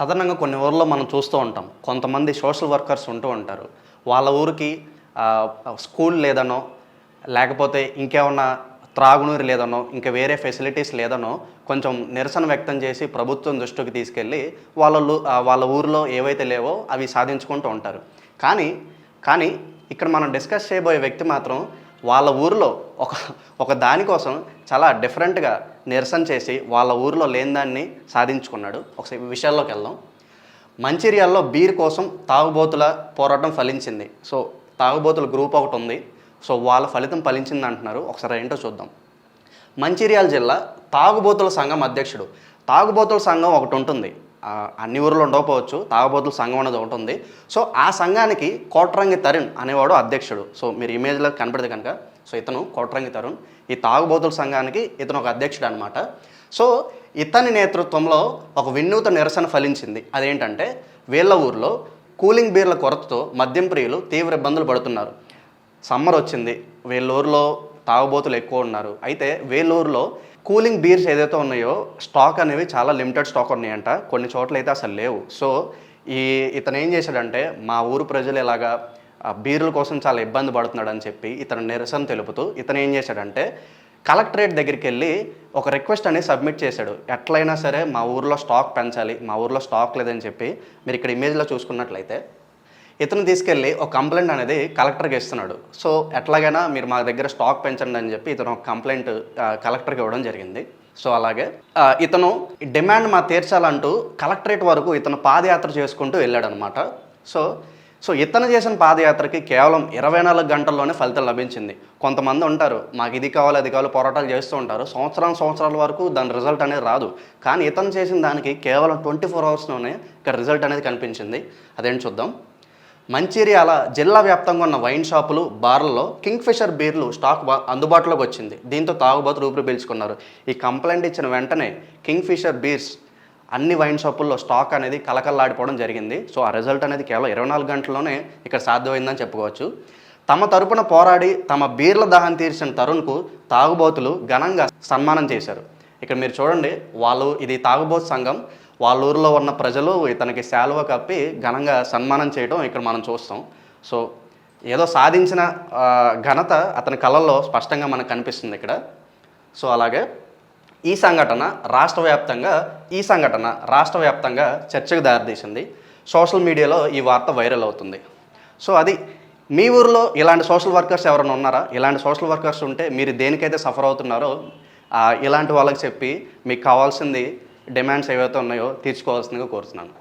సాధారణంగా కొన్ని ఊర్లో మనం చూస్తూ ఉంటాం. కొంతమంది సోషల్ వర్కర్స్ ఉంటూ ఉంటారు. వాళ్ళ ఊరికి స్కూల్ లేదనో లేకపోతే ఇంకేమన్నా త్రాగునీరు లేదనో ఇంకా వేరే ఫెసిలిటీస్ లేదనో కొంచెం నిరసన వ్యక్తం చేసి ప్రభుత్వం దృష్టికి తీసుకెళ్ళి వాళ్ళ వాళ్ళ ఊరిలో ఏవైతే లేవో అవి సాధించుకుంటూ ఉంటారు. కానీ కానీ ఇక్కడ మనం డిస్కస్ చేయబోయే వ్యక్తి మాత్రం వాళ్ళ ఊరిలో ఒక ఒక దానికోసం చాలా డిఫరెంట్గా నిరసన చేసి వాళ్ళ ఊర్లో లేని దాన్ని సాధించుకున్నాడు. ఒకసారి విషయాల్లోకి వెళ్దాం. మంచిర్యాల్లో బీర్ కోసం తాగుబోతుల పోరాటం ఫలించింది. సో తాగుబోతుల గ్రూప్ ఒకటి ఉంది. సో వాళ్ళ ఫలితం ఫలించింది అంటున్నారు. ఒకసారి ఏంటో చూద్దాం. మంచిర్యాల జిల్లా తాగుబోతుల సంఘం అధ్యక్షుడు. తాగుబోతుల సంఘం ఒకటి ఉంటుంది. అన్ని ఊర్లో ఉండకపోవచ్చు. తాగుబోతుల సంఘం అనేది ఒకటి ఉంది. సో ఆ సంఘానికి కోట్రంగి తరుణ్ అనేవాడు అధ్యక్షుడు. సో మీరు ఇమేజ్లో కనపడితే కనుక సో ఇతను కోట్రంగి తరుణ్. ఈ తాగుబోతుల సంఘానికి ఇతను ఒక అధ్యక్షుడు అనమాట సో ఇతని నేతృత్వంలో ఒక వినూత నిరసన ఫలించింది. అదేంటంటే వీళ్ళ ఊర్లో కూలింగ్ బీర్ల కొరతతో మద్యం ప్రియులు తీవ్ర ఇబ్బందులు పడుతున్నారు. సమ్మర్ వచ్చింది. వీళ్ళ ఊర్లో తాగుబోతులు ఎక్కువ ఉన్నారు. అయితే వీళ్ళ కూలింగ్ బీర్స్ ఏదైతే ఉన్నాయో స్టాక్ అనేవి చాలా లిమిటెడ్ స్టాక్ ఉన్నాయంట. కొన్ని చోట్ల అయితే అసలు లేవు. సో ఈ ఇతను ఏం చేశాడంటే మా ఊరు ప్రజలు ఇలాగా బీరుల కోసం చాలా ఇబ్బంది పడుతున్నాడు అని చెప్పి ఇతను నిరసన తెలుపుతూ ఇతను ఏం చేశాడంటే కలెక్టరేట్ దగ్గరికి వెళ్ళి ఒక రిక్వెస్ట్ అనేది సబ్మిట్ చేశాడు. ఎట్లయినా సరే మా ఊర్లో స్టాక్ పెంచాలి మా ఊర్లో స్టాక్ లేదని చెప్పి మీరు ఇక్కడ ఇమేజ్లో చూసుకున్నట్లయితే ఇతను తీసుకెళ్ళి ఒక కంప్లైంట్ అనేది కలెక్టర్కి ఇస్తున్నాడు. సో ఎట్లాగైనా మీరు మా దగ్గర స్టాక్ పెంచండి అని చెప్పి ఇతను ఒక కంప్లైంట్ కలెక్టర్కి ఇవ్వడం జరిగింది. సో అలాగే ఇతను డిమాండ్ మా తీర్చాలంటూ కలెక్టరేట్ వరకు ఇతను పాదయాత్ర చేసుకుంటూ వెళ్ళాడనమాట. సో సో ఇతను చేసిన పాదయాత్రకి కేవలం ఇరవై నాలుగు గంటల్లోనే ఫలితం లభించింది. కొంతమంది ఉంటారు మాకు ఇది కావాలి అది కావాలి పోరాటాలు చేస్తూ ఉంటారు. సంవత్సరం సంవత్సరాల వరకు దాని రిజల్ట్ అనేది రాదు. కానీ ఇతను చేసిన దానికి కేవలం ట్వంటీ ఫోర్ అవర్స్లోనే ఇక్కడ రిజల్ట్ అనేది కనిపించింది. అదేంటి చూద్దాం. మంచిర్యాల జిల్లా వ్యాప్తంగా ఉన్న వైన్ షాపులు బార్లలో కింగ్ ఫిషర్ బీర్లు స్టాక్ అందుబాటులోకి వచ్చింది. దీంతో తాగుబోతులు ఊపిరి పీల్చుకున్నారు. ఈ కంప్లైంట్ ఇచ్చిన వెంటనే కింగ్ ఫిషర్ బీర్స్ అన్ని వైన్ షాపుల్లో స్టాక్ అనేది కలకల్లాడిపోవడం జరిగింది. సో ఆ రిజల్ట్ అనేది కేవలం ఇరవై నాలుగు గంటల్లోనే ఇక్కడ సాధ్యమైందని చెప్పుకోవచ్చు. తమ తరపున పోరాడి తమ బీర్ల దాహం తీర్చిన తరుణ్కు తాగుబోతులు ఘనంగా సన్మానం చేశారు. ఇక్కడ మీరు చూడండి వాళ్ళు ఇది తాగుబోతు సంఘం. వాళ్ళ ఊరిలో ఉన్న ప్రజలు ఇతనికి శాలువ కప్పి ఘనంగా సన్మానం చేయడం ఇక్కడ మనం చూస్తాం. సో ఏదో సాధించిన ఘనత అతని కళల్లో స్పష్టంగా మనకు కనిపిస్తుంది ఇక్కడ. సో అలాగే ఈ సంఘటన రాష్ట్ర వ్యాప్తంగా ఈ సంఘటన రాష్ట్ర వ్యాప్తంగా చర్చకు దారితీసింది. సోషల్ మీడియాలో ఈ వార్త వైరల్ అవుతుంది. సో అది మీ ఊరిలో ఇలాంటి సోషల్ వర్కర్స్ ఎవరైనా ఉన్నారా? ఇలాంటి సోషల్ వర్కర్స్ ఉంటే మీరు దేనికైతే సఫర్ అవుతున్నారో ఇలాంటి వాళ్ళకి చెప్పి మీకు కావాల్సింది డిమాండ్స్ ఏవైతే ఉన్నాయో తీర్చుకోవాల్సిందిగా కోరుతున్నాను.